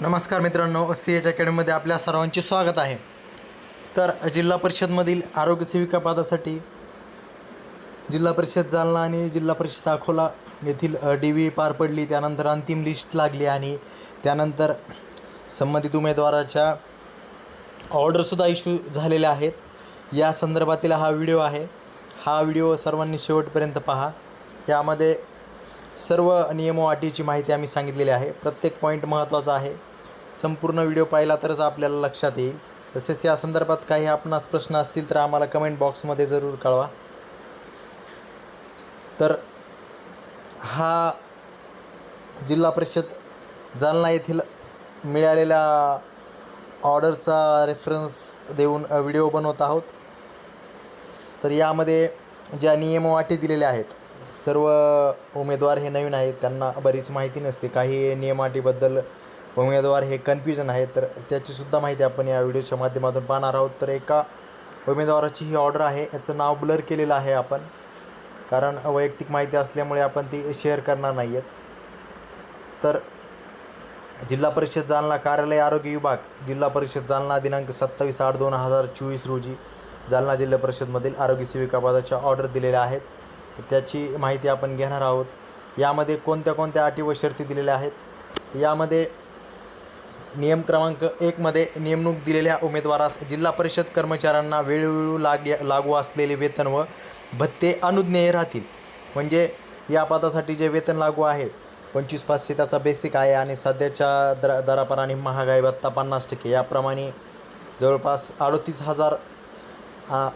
नमस्कार मित्रांनो C H अकॅडमीमध्ये आपल्या सर्वांचे स्वागत आहे. तर जिल्हा परिषदमधील आरोग्य सेविका पदासाठी जिल्हा परिषद जालना आणि जिल्हा परिषद अकोला येथील डी व्ही पार पडली. त्यानंतर अंतिम लिस्ट लागली आणि त्यानंतर संबंधित उमेदवाराच्या ऑर्डरसुद्धा इश्यू झालेल्या आहेत. या संदर्भातील हा व्हिडिओ आहे. हा व्हिडिओ सर्वांनी शेवटपर्यंत पहा. यामध्ये सर्व नियमो अटीची माहिती आम्ही सांगितलेली आहे. प्रत्येक पॉईंट महत्त्वाचा आहे. संपूर्ण व्हिडिओ पाहिला तरच आपल्याला लक्षात येईल. तसेच या संदर्भात काही आपणास प्रश्न असतील तर आम्हाला कमेंट बॉक्समध्ये जरूर कळवा. तर हा जिल्हा परिषद जालना येथील मिळालेल्या ऑर्डरचा रेफरन्स देऊन व्हिडिओ बनवत आहोत. तर यामध्ये ज्या नियमवाटी अटी दिलेल्या आहेत सर्व उमेदवार हे नवीन आहेत त्यांना बरीच माहिती नसते. काही नियमाटीबद्दल उमेदवार हे कन्फ्युजन आहेत तर त्याचीसुद्धा माहिती आपण या व्हिडिओच्या माध्यमातून पाहणार आहोत. तर एका उमेदवाराची ही ऑर्डर आहे याचं नाव ब्लर केलेलं आहे आपण. कारण वैयक्तिक माहिती असल्यामुळे आपण ती शेअर करणार नाही आहेत तर जिल्हा परिषद जालना कार्यालय आरोग्य विभाग जिल्हा परिषद जालना दिनांक सत्तावीस आठ दोन हजार चोवीस रोजी जालना जिल्हा परिषदमधील आरोग्य सेविका पदाच्या ऑर्डर दिलेल्या आहेत. त्याची माहिती आपण घेणार आहोत. यामध्ये कोणत्या कोणत्या अटी व शर्ती दिलेल्या आहेत? यामध्ये नियम क्रमांक एकमध्ये नेमणूक दिलेल्या उमेदवारास जिल्हा परिषद कर्मचाऱ्यांना वेळोवेळी लाग लागू असलेले वेतन व भत्ते अनुज्ञेय राहतील. म्हणजे या पदासाठी जे वेतन लागू आहे पंचवीस पाचशे त्याचा बेसिक आहे आणि सध्याच्या दर आणि महागाई भत्ता पन्नास टक्के. याप्रमाणे जवळपास अडतीस हजार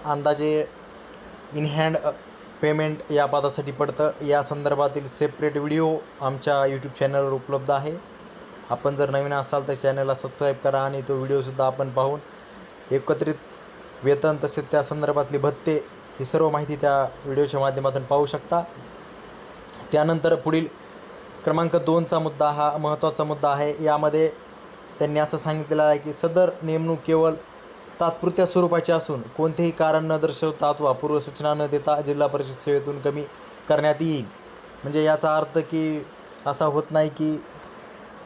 अंदाजे इन हँड पेमेंट या पदासाठी पडतं. या संदर्भातील सेपरेट व्हिडिओ आमच्या यूट्यूब चॅनलवर उपलब्ध आहे. आपण जर नवीन असाल तर चॅनलला सबस्क्राईब करा आणि तो व्हिडिओसुद्धा आपण पाहून एकत्रित वेतन तसेच त्या संदर्भातली भत्ते ही सर्व माहिती त्या व्हिडिओच्या माध्यमातून पाहू शकता. त्यानंतर पुढील क्रमांक दोनचा मुद्दा हा महत्त्वाचा मुद्दा आहे. यामध्ये त्यांनी असं सांगितलेलं आहे की सदर नेमणूक केवळ तात्पुरत्या स्वरूपाची असून कोणतेही कारण न दर्शवता अथवा पूर्वसूचना न देता जिल्हा परिषद सेवेतून कमी करण्यात येईल. म्हणजे याचा अर्थ की असा होत नाही की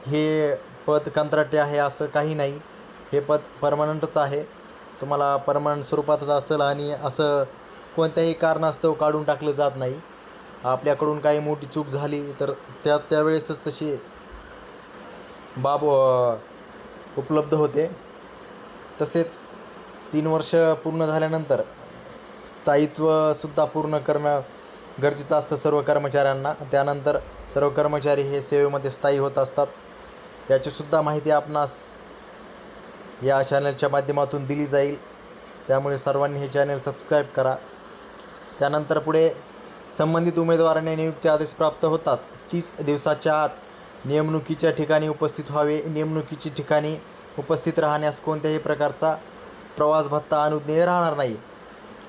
हे पद कंत्राटे आहे असं काही नाही. हे पद परमनंटच आहे. तुम्हाला परमनंट स्वरूपातच असेल आणि असं कोणत्याही कारणास्तव काढून टाकलं जात नाही. आपल्याकडून काही मोठी चूक झाली तर त्या त्यावेळेसच तशी बाब उपलब्ध होते. तसेच तीन वर्ष पूर्ण झाल्यानंतर स्थायित्वसुद्धा पूर्ण करणं गरजेचं असतं सर्व कर्मचाऱ्यांना. त्यानंतर सर्व कर्मचारी हे सेवेमध्ये स्थायी होत असतात. याचीसुद्धा माहिती आपणास या चॅनलच्या माध्यमातून दिली जाईल. त्यामुळे सर्वांनी हे चॅनल सबस्क्राईब करा. त्यानंतर पुढे संबंधित उमेदवाराने नियुक्ती आदेश प्राप्त होताच. तीस दिवसाच्या आत नेमणुकीच्या ठिकाणी उपस्थित व्हावे. नेमणुकीची ठिकाणी उपस्थित राहण्यास कोणत्याही प्रकारचा प्रवास भत्ता अनुज्ञेय राहणार नाही.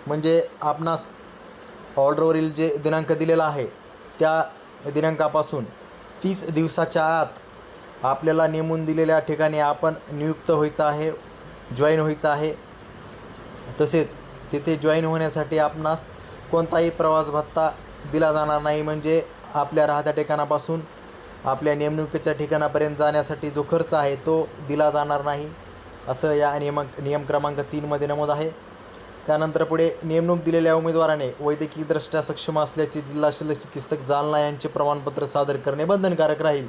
म्हणजे आपणास ऑर्डरवरील जे दिनांक दिलेला आहे त्या दिनांकापासून तीस दिवसाच्या आत आपल्याला नेमून दिलेल्या ठिकाणी आपण नियुक्त व्हायचं आहे जॉईन व्हायचं आहे. तसेच तिथे जॉईन होण्यासाठी आपणास कोणताही प्रवास भत्ता दिला जाणार नाही. म्हणजे आपल्या राहत्या ठिकाणापासून आपल्या नेमणुकीच्या ठिकाणापर्यंत जाण्यासाठी जो खर्च आहे तो दिला जाणार नाही. असं या नियम नियम क्रमांक तीनमध्ये नमूद आहे. त्यानंतर पुढे नेमणूक दिलेल्या उमेदवाराने वैद्यकीयदृष्ट्या सक्षम असल्याचे जिल्हा शल्य चिकित्सक जालना यांचे प्रमाणपत्र सादर करणे बंधनकारक राहील.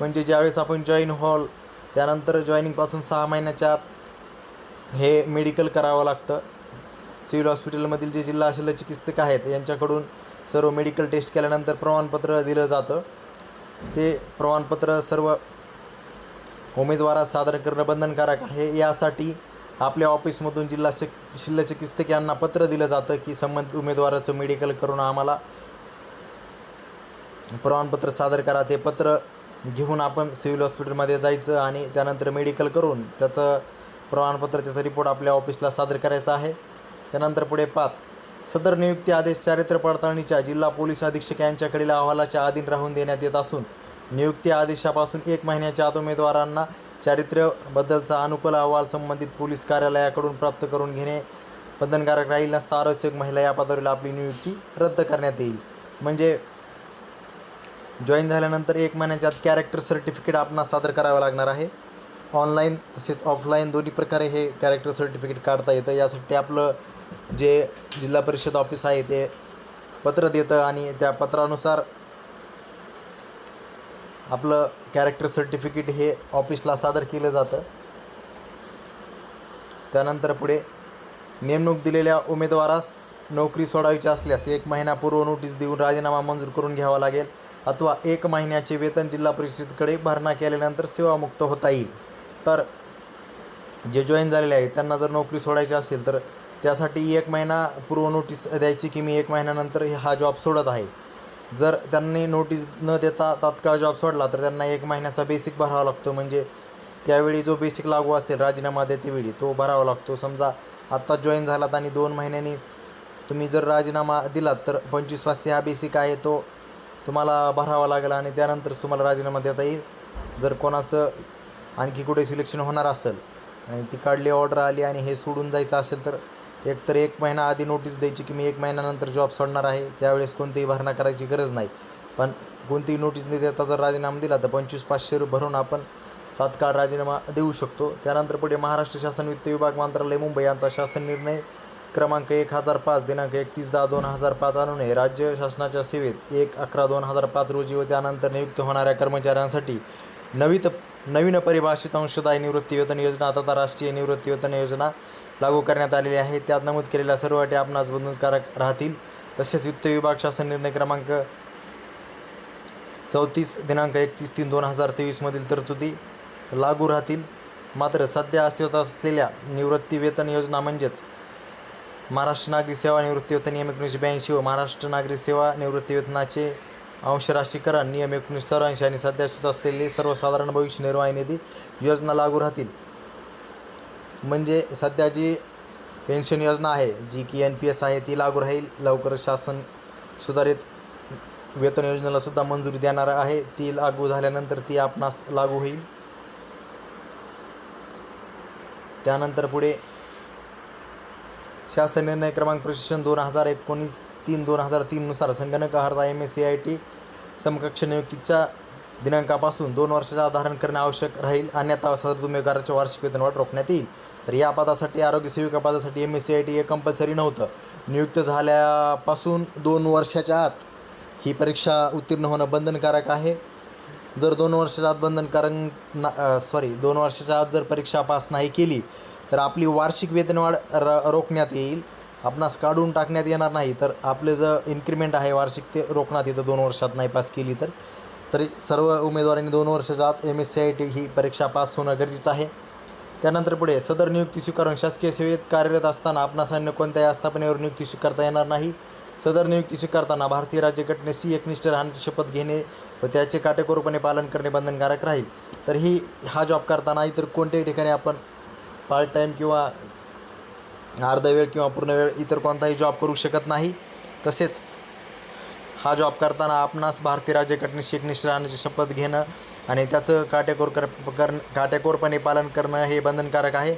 म्हणजे ज्यावेळेस आपण जॉईन हॉल त्यानंतर जॉईनिंगपासून सहा महिन्याच्या आत हे मेडिकल करावं लागतं. सिव्हिल हॉस्पिटलमधील जे जिल्हा शल्य चिकित्सक आहेत यांच्याकडून सर्व मेडिकल टेस्ट केल्यानंतर प्रमाणपत्र दिलं जातं. ते प्रमाणपत्र सर्व उमेदवारास सादर करणं बंधनकारक आहे. यासाठी आपल्या ऑफिसमधून जिल्हा शिक शल्य चिकित्सक यांना पत्र दिलं जातं की संबंधित उमेदवाराचं मेडिकल करून आम्हाला प्रमाणपत्र सादर करा. ते पत्र घेऊन आपण सिव्हिल हॉस्पिटलमध्ये जायचं आणि त्यानंतर मेडिकल करून त्याचं प्रमाणपत्र त्याचा रिपोर्ट आपल्या ऑफिसला सादर करायचा आहे. त्यानंतर पुढे पाच. सदर नियुक्ती आदेश चारित्र्य पडताळणीच्या जिल्हा पोलीस अधीक्षक यांच्याकडील अहवालाच्या अधीन राहून देण्यात येत असून नियुक्ती आदेशापासून एक महिन्याच्या आत उमेदवारांना चारित्र्यबद्दलचा अनुकूल अहवाल संबंधित पोलीस कार्यालयाकडून प्राप्त करून घेणे बंधनकारक राहील नसता आवश्यक महिला या पदावरील आपली नियुक्ती रद्द करण्यात येईल. म्हणजे जॉईन झाल्यानंतर एक महिन्याच्या आत कॅरेक्टर सर्टिफिकेट आपणास सादर करावं लागणार आहे. ऑनलाईन तसेच ऑफलाईन दोन्ही प्रकारे हे कॅरेक्टर सर्टिफिकेट काढता येतं. यासाठी आपलं जे जिल्हा परिषद ऑफिस आहे ते पत्र देतं आणि त्या पत्रानुसार आपलं कॅरेक्टर सर्टिफिकेट हे ऑफिसला सादर केलं जातं. त्यानंतर पुढे नेमणूक दिलेल्या उमेदवारास नोकरी सोडायची असल्यास एक महिन्यापूर्व नोटीस देऊन राजीनामा मंजूर करून घ्यावा लागेल. अथवा एक महिन्याचे वेतन जिल्हा परिषदेकडे भरणा केल्यानंतर सेवामुक्त होता येईल. तर जे जॉईन झालेले आहेत त्यांना जर नोकरी सोडायची असेल तर त्यासाठी एक महिना पूर्व नोटीस द्यायची की मी एक महिन्यानंतर हे- हा जॉब सोडत आहे. जर त्यांनी नोटीस न देता तात्काळ जॉब सोडला तर त्यांना एक महिन्याचा बेसिक भरावा लागतो. म्हणजे त्यावेळी जो बेसिक लागू असेल राजीनामा देतेवेळी तो भरावा लागतो. समजा आत्ता जॉईन झालात आणि दोन महिन्यांनी तुम्ही जर राजीनामा दिलात तर पंचवीस पाचशे हा बेसिक आहे तो तुम्हाला भरावा लागेल आणि त्यानंतरच तुम्हाला राजीनामा देता येईल. जर कोणाचं आणखी कुठे सिलेक्शन होणार असेल आणि ती काढली ऑर्डर आली आणि हे सोडून जायचं असेल तर एकतर एक महिना आधी नोटीस द्यायची की मी एक महिन्यानंतर जॉब सोडणार आहे त्यावेळेस कोणतीही भरणा करायची गरज नाही. पण कोणतीही नोटीस न देता जर राजीनामा दिला तर पंचवीस पाचशे रुपये भरून आपण तात्काळ राजीनामा देऊ शकतो. त्यानंतर पुढे महाराष्ट्र शासन वित्त विभाग मंत्रालय मुंबई यांचा शासन निर्णय क्रमांक एक हजार पाच दिनांक एकतीस दहा दोन हजार पाच अनुने राज्य शासनाच्या सेवेत एक अकरा दोन हजार पाच रोजी व त्यानंतर नियुक्त होणाऱ्या कर्मचाऱ्यांसाठी नवीत नवीन परिभाषित अंशदायी निवृत्तीवेतन योजना तथा राष्ट्रीय निवृत्तीवेतन योजना लागू करण्यात आलेली आहे. त्यात नमूद केलेल्या सर्व अटी आपणास बंधनकारक राहतील. तसेच वित्त विभाग शासन निर्णय क्रमांक चौतीस दिनांक एकतीस तीन दोन हजार तेवीसमधील तरतुदी लागू राहतील. मात्र सध्या अस्तित्वात असलेल्या निवृत्ती वेतन योजना म्हणजेच महाराष्ट्र नागरी सेवा निवृत्ती वेतन नियम एकोणीसशे ब्याऐंशी व महाराष्ट्र नागरी सेवा निवृत्ती वेतनाचे अंशराशीकरण नियम एकोणीसशे चौऱ्याऐंशी आणि सध्या सुद्धा असलेले सर्वसाधारण भविष्य निर्वाह निधी योजना लागू राहतील. म्हणजे सध्या जी पेन्शन योजना आहे जी की एन पी एस आहे ती लागू राहील. लवकरच शासन सुधारित वेतन योजनेला सुद्धा मंजुरी देणार आहे. ती लागू झाल्यानंतर ती आपणास लागू होईल. त्यानंतर पुढे शासन निर्णय क्रमांक प्रशिक्षण दोन हजार एकोणीस तीन दोन हजार तीननुसार संगणक आहारता M S C I T समकक्ष नियुक्तीच्या दिनांकापासून दोन वर्षाचा धारण करणे आवश्यक राहील. अन्यथा सदर उमेदवाराचे वार्षिक वेतनवाढ रोखण्यात येईल. तर या पदासाठी आरोग्य सेविका पदासाठी M S C I T हे कंपल्सरी नव्हतं. नियुक्त झाल्यापासून दोन वर्षाच्या आत ही परीक्षा उत्तीर्ण होणं बंधनकारक आहे. जर दोन वर्षाच्या आत बंधनकारक ना सॉरी दोन वर्षाच्या आत जर परीक्षा पास नाही केली तर आपली वार्षिक वेतनवाढ र रोखण्यात येईल. आपणास काढून टाकण्यात येणार नाही. तर आपलं जर इन्क्रिमेंट आहे वार्षिक ते रोखण्यात येतं. दोन वर्षात नाही पास केली तर. तरी सर्व उमेदवारांनी दोन वर्षाच्या आत M S C I T ही परीक्षा पास होणं गरजेचं आहे. त्यानंतर पुढे सदर नियुक्ती स्वीकारून शासकीय सेवेत कार्यरत असताना आपणास अन्य कोणत्याही आस्थापनेवर नियुक्ती स्वीकारता येणार नाही. सदर नियुक्ती स्वीकारताना भारतीय राज्यघटनेशी एकनिष्ठ राहण्याची शपथ घेणे व त्याचे काटेकोरपणे पालन करणे बंधनकारक राहील. तर ही हा जॉब करताना इतर कोणत्याही ठिकाणी आपण पार्ट टाईम किंवा अर्धा वेळ किंवा पूर्ण वेळ इतर कोणताही जॉब करू शकत नाही. तसेच हा जॉब करताना आपणास भारतीय राज्यघटनेशी एकनिष्ठ राहण्याची शपथ घेणं आणि त्याचं काटेकोर कर करणं काटेकोरपणे पालन करणं हे बंधनकारक आहे.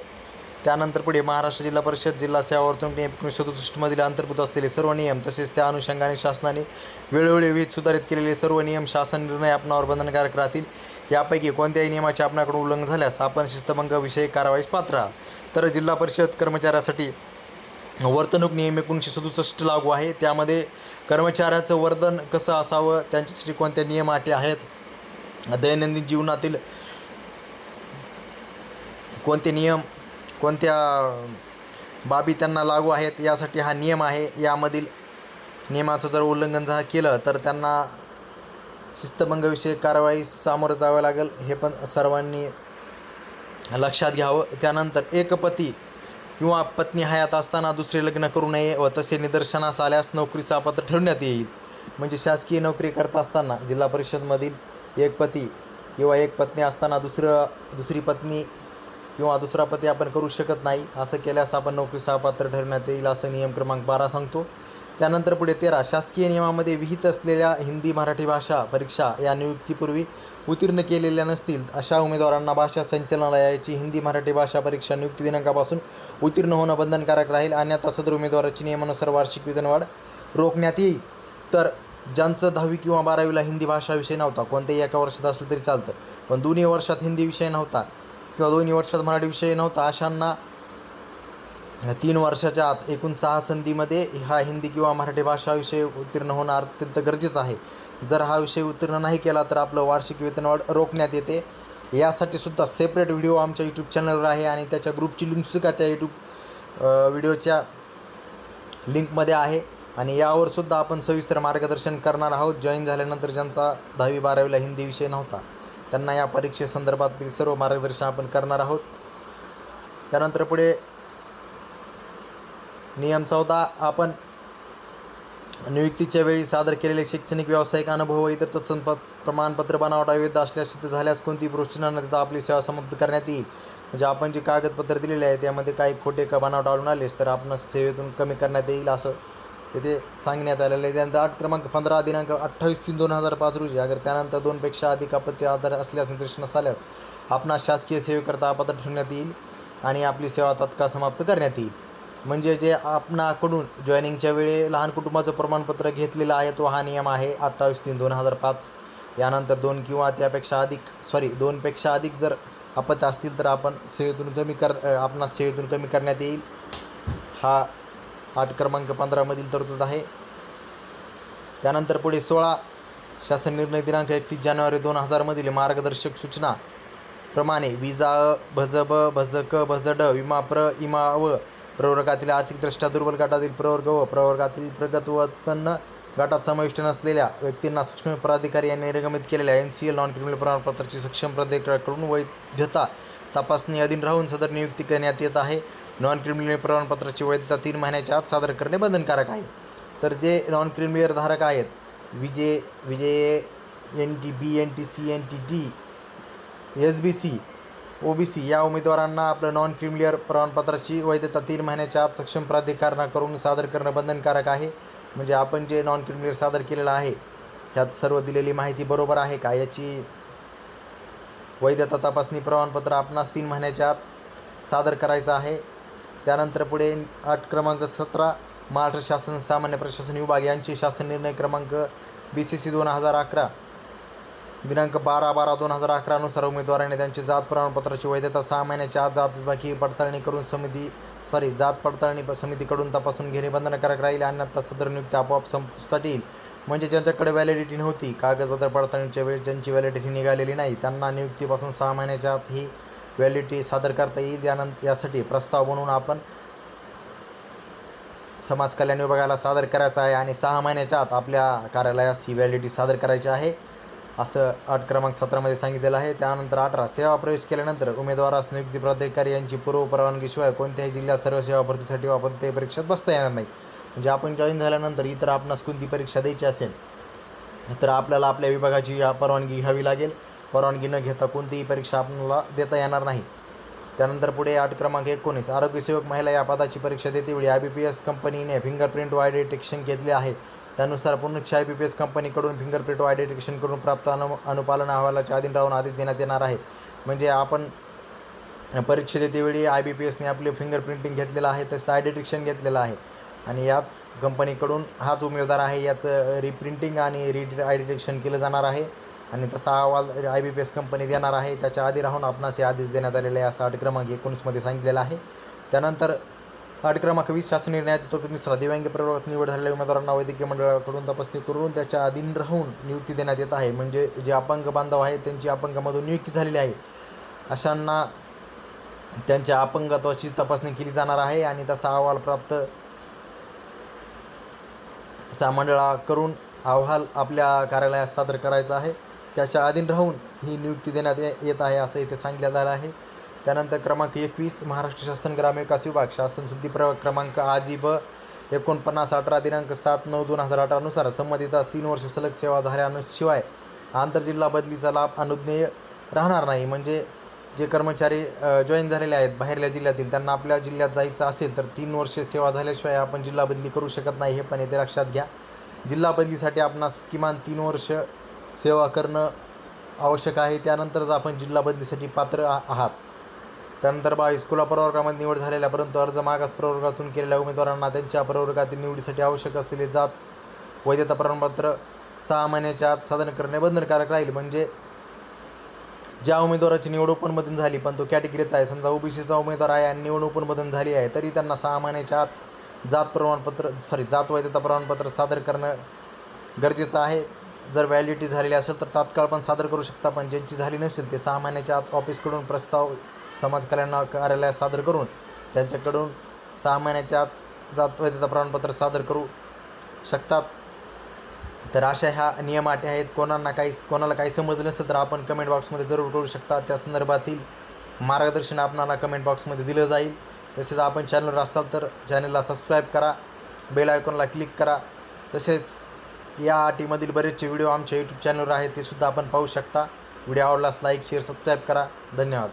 त्यानंतर पुढे महाराष्ट्र जिल्हा परिषद जिल्हा सेवा वर्तणूक नियम एकोणीसशे सदुसष्टमधील अंतर्भूत असलेले सर्व नियम तसेच त्या अनुषंगाने शासनाने वेळोवेळी विविध सुधारित केलेले सर्व नियम शासन निर्णय आपणावर बंधनकारक राहतील. यापैकी कोणत्याही नियमाचे आपणाकडून उल्लंघन झाल्यास आपण शिस्तभंग विषयी कारवाईस पात्र आहात. तर जिल्हा परिषद कर्मचाऱ्यासाठी वर्तणूक नियम एकोणीसशे सदुसष्ट लागू आहे. त्यामध्ये कर्मचाऱ्याचं वर्तन कसं असावं? त्यांच्यासाठी कोणत्या नियम अटी आहेत? दैनंदिन जीवनातील कोणते नियम कोणत्या बाबी त्यांना लागू आहेत यासाठी हा नियम आहे. यामधील नियमाचं जर उल्लंघन जर केलं तर त्यांना शिस्तभंगविषयक कारवाई सामोरं जावं लागेल. हे पण सर्वांनी लक्षात घ्यावं. त्यानंतर एकपती किंवा पत्नी हयात असताना दुसरे लग्न करू नये व तसे निदर्शनास आल्यास नोकरीचा पात्र ठरवण्यात येईल. म्हणजे शासकीय नोकरी करत असताना जिल्हा परिषदमधील एक पती किंवा एक पत्नी असताना दुसरं दुसरी पत्नी किंवा दुसरा पती आपण करू शकत नाही असं केल्यास आपण नोकरीचा अपात्र ठरवण्यात येईल असं नियम क्रमांक बारा सांगतो. त्यानंतर पुढे तेरा शासकीय नियमामध्ये विहित असलेल्या हिंदी मराठी भाषा परीक्षा या नियुक्तीपूर्वी उत्तीर्ण केलेल्या नसतील अशा उमेदवारांना भाषा संचालनालयाची हिंदी मराठी भाषा परीक्षा नियुक्ती दिनांकापासून उत्तीर्ण होणं बंधनकारक राहील. अन्यथा सदर उमेदवाराची नियमानुसार वार्षिक वेतनवाढ रोखण्यात येईल. तर ज्यांचं दहावी किंवा बारावीला हिंदी भाषा विषय नव्हता कोणत्याही एका वर्षात असलं तरी चालतं. पण दोन्ही वर्षात हिंदी विषय नव्हता किंवा दोन्ही वर्षात मराठी विषय नव्हता अशांना तीन वर्षाच्या आत एकूण सहा संधीमध्ये हा हिंदी किंवा मराठी भाषा विषय उत्तीर्ण होणं अत्यंत गरजेचं आहे. जर हा विषय उत्तीर्ण नाही केला तर आपलं वार्षिक वेतनवाढ रोखण्यात येते. यासाठी सुद्धा सेपरेट व्हिडिओ आमच्या यूट्यूब चॅनलवर आहे आणि त्याच्या ग्रुपची लिंकसुद्धा त्या यूट्यूब व्हिडिओच्या लिंकमध्ये आहे. आणि यावर सुद्धा आपण सविस्तर मार्गदर्शन करणार आहोत. जॉईन झाल्यानंतर ज्यांचा दहावी बारावीला हिंदी विषय नव्हता त्यांना या परीक्षेसंदर्भातील सर्व मार्गदर्शन आपण करणार आहोत. त्यानंतर पुढे नियम चौदा आपण नियुक्तीच्या वेळी सादर केलेले शैक्षणिक व्यावसायिक अनुभव व इतर तत्सम प्रमाणपत्र बनावट अविध असल्यास सिद्ध झाल्यास कोणतीही प्रोत्साहन न देता आपली सेवा समाप्त करण्यात येईल. म्हणजे आपण जे कागदपत्र दिलेले आहे त्यामध्ये काही खोटे का बनावट आढळून आलेस तर आपण सेवेतून कमी करण्यात येईल असं तिथे सांगण्यात आलेलं आहे. त्यानंतर आठ क्रमांक पंधरा दिनांक अठ्ठावीस तीन दोन हजार पाच रोजी. अगर त्यानंतर दोनपेक्षा अधिक आपत्ती आधार असल्यास निदर्शनास आल्यास आपणास शासकीय सेवेकरता अपात्र ठेवण्यात येईल आणि आपली सेवा तत्काळ समाप्त करण्यात येईल. म्हणजे जे आपणाकडून जॉईनिंगच्या वेळी लहान कुटुंबाचं प्रमाणपत्र घेतलेलं आहे तो हा नियम आहे अठ्ठावीस तीन दोन हजार पाच. यानंतर दोन किंवा त्यापेक्षा अधिक सॉरी दोनपेक्षा अधिक जर अपत्य असतील तर आपण सेवेतून कमी कर आपणास सेवेतून कमी करण्यात येईल. हा आठ क्रमांक पंधरामधील तरतूद आहे. त्यानंतर पुढे सोळा शासन निर्णय दिनांक एकतीस जानेवारी दोन हजारमधील मार्गदर्शक सूचना प्रमाणे विजा भजब भजक भजड विमा प्र इमा व प्रवर्गातील आर्थिकदृष्ट्या दुर्बल गटातील प्रवर्ग व प्रवर्गातील प्रगत व उत्पन्न गटात समाविष्ट नसलेल्या व्यक्तींना सक्षम प्राधिकारी यांनी निर्गमित केलेल्या N C L non criminal प्रमाणपत्राची सक्षम प्राधिकाऱ्याकडून वैधता तपासणी अधीन राहून सदर नियुक्ती करण्यात येत आहे. नॉन क्रिमिनल प्रमाणपत्राची वैधता तीन महिन्याच्या आत सादर करणे बंधनकारक आहे. तर जे नॉन क्रिमिनल धारक आहेत विजे विजय N T B N T C N T D S B C O B C या उमेदवारांना आपलं नॉन क्रिमिलियर प्रमाणपत्राची वैधता तीन महिन्याच्या आत सक्षम प्राधिकरणाकडून सादर करणं बंधनकारक आहे. म्हणजे आपण जे नॉन क्रिमिलियर सादर केलेलं आहे ह्यात सर्व दिलेली माहिती बरोबर आहे का? याची वैधता तपासणी प्रमाणपत्र आपणास तीन महिन्याच्या आत सादर करायचं आहे. त्यानंतर पुढे आठ क्रमांक सतरा महाराष्ट्र शासन सामान्य प्रशासन विभाग यांचे शासन निर्णय क्रमांक बी सी सी दोन हजार अकरा. दिनांक बारा बारा दोन हजार अकरानुसार उमेदवाराने त्यांची जात प्रमाणपत्राची वैधता सहा महिन्याच्या आत जात विभागीय पडताळणी करून समिती सॉरी जात पडताळणी समितीकडून तपासून घेणे बंधनकारक राहील. आणि आता सदर नियुक्ती आपोआप संपुष्टात येईल. म्हणजे ज्यांच्याकडे व्हॅलिडिटी नव्हती कागदपत्र पडताळणीच्या वेळेस ज्यांची व्हॅलिडिटी निघालेली नाही त्यांना नियुक्तीपासून सहा महिन्याच्या आत ही व्हॅलिडिटी सादर करता येईल. यानंतर यासाठी प्रस्ताव बनवून आपण समाज कल्याण विभागाला सादर करायचा आहे आणि सहा महिन्याच्या आत आपल्या कार्यालयास ही व्हॅलिडिटी सादर करायची आहे. असं आठ क्रमांक सतरामध्ये सांगितलेलं आहे. त्यानंतर अठरा सेवा प्रवेश केल्यानंतर उमेदवारास नियुक्ती प्राधिकारी यांची पूर्व परवानगीशिवाय कोणत्याही जिल्ह्यात सर्व सेवा भरतीसाठी वापरते कोणत्याही परीक्षेत बसता येणार नाही. म्हणजे आपण जॉईन झाल्यानंतर इतर आपणास कोणती परीक्षा द्यायची असेल तर आपल्याला आपल्या विभागाची या परवानगी घ्यावी लागेल. परवानगी न घेता कोणतीही परीक्षा आपल्याला देता येणार नाही. त्यानंतर पुढे आठ क्रमांक एकोणीस आरोग्यसेवक महिला या पदाची परीक्षा देतेवेळी आय बी पी एस कंपनीने फिंगरप्रिंट व डिटेक्शन घेतले आहे. त्यानुसार पुनश्च आय बी पी एस कंपनीकडून फिंगरप्रिंट आयडेंटिफिकेशन करून प्राप्त अनु अनुपालन अहवालाच्या अधीन राहून आदेश देण्यात येणार आहे. म्हणजे आपण परीक्षा देतेवेळी आय बी पी एसने आपले फिंगरप्रिंटिंग घेतलेलं आहे तसं आयडेंटिफिकेशन घेतलेलं आहे. आणि याच कंपनीकडून हाच उमेदवार आहे याचं रिप्रिंटिंग आणि री आयडेंटिफिकेशन केलं जाणार आहे. आणि तसा अहवाल I B P S company देणार आहे. त्याच्या आधी राहून आपणास हे आदेश देण्यात आलेले आहे असा आठ क्रमांक एकोणीसमध्ये सांगितलेला आहे. त्यानंतर आठ क्रमांक वीस शासन निर्णयात तरतुदीनुसार दिव्यांग प्रवर्गात निवड झालेल्या उमेदवारांना वैद्यकीय मंडळाकडून तपासणी करून त्याच्या अधीन राहून नियुक्ती देण्यात येत आहे. म्हणजे जे अपंग बांधव आहेत त्यांची अपंगामधून नियुक्ती झालेली आहे. अशांना त्यांच्या अपंगत्वाची तपासणी केली जाणार आहे आणि तसा अहवाल प्राप्त तसा मंडळाकडून अहवाल आपल्या कार्यालयात सादर करायचा आहे. त्याच्या अधीन राहून ही नियुक्ती देण्यात येत आहे असं इथे सांगितलं झालं आहे. त्यानंतर क्रमांक एकवीस महाराष्ट्र शासन ग्रामविकास विभाग. शासन शुद्धी प्र क्रमांक आजीब एकोणपन्नास अठरा दिनांक सात नऊ दोन हजार अठरानुसार संबंधितास तीन वर्ष सलग सेवा झाल्याशिवाय आंतरजिल्हा बदलीचा लाभ अनुज्ञेय राहणार नाही. म्हणजे जे कर्मचारी जॉईन झालेले आहेत बाहेरल्या जिल्ह्यातील त्यांना आपल्या जिल्ह्यात जायचं असेल तर तीन वर्षे सेवा झाल्याशिवाय आपण जिल्हा बदली करू शकत नाही हे पण येथे लक्षात घ्या. जिल्हा बदलीसाठी आपणास किमान तीन वर्ष सेवा करणं आवश्यक आहे. त्यानंतरच आपण जिल्हा बदलीसाठी पात्र आ- आहात. त्यानंतर बावीस खुला प्रवर्गामध्ये निवड झालेल्या परंतु अर्ज मागास प्रवर्गातून केलेल्या उमेदवारांना त्यांच्या प्रवर्गातील निवडीसाठी आवश्यक असलेले जात वैधता प्रमाणपत्र सहा महिन्याच्या आत सादर करणे बंधनकारक राहील. म्हणजे ज्या उमेदवाराची निवड ओपनमधून झाली पण तो कॅटेगरीचा आहे. समजा ओबीसीचा उमेदवार आहे आणि निवड ओपनमधून झाली आहे तरी त्यांना सहा महिन्याच्या आत जात प्रमाणपत्र सॉरी जात वैधता प्रमाणपत्र सादर करणं गरजेचं आहे. जर व्हॅलिडिटी झालेली असेल तर तात्काळ पण सादर करू शकता पण ज्यांची झाली नसेल ते सहा महिन्याच्या आत ऑफिसकडून प्रस्ताव समाज कल्याण कार्यालयात सादर करून त्यांच्याकडून सहा महिन्याच्या आत जात वैधता प्रमाणपत्र सादर करू शकतात. तर अशा ह्या नियम अटी आहेत. कोणांना काही कोणाला काही समजलं नसेल तर आपण कमेंट बॉक्समध्ये जरूर करू शकता. त्या संदर्भातील मार्गदर्शन आपणाला कमेंट बॉक्समध्ये दिलं जाईल. तसेच आपण चॅनलवर असाल तर चॅनलला सबस्क्राईब करा. बेल आयकॉनला क्लिक करा. तसेच या अटीमधील बरेचसे व्हिडिओ आमच्या यूट्यूब चॅनलवर आहेत ते सुद्धा आपण पाहू शकता. व्हिडिओ आवडलास लाईक शेअर सबस्क्राईब करा. धन्यवाद.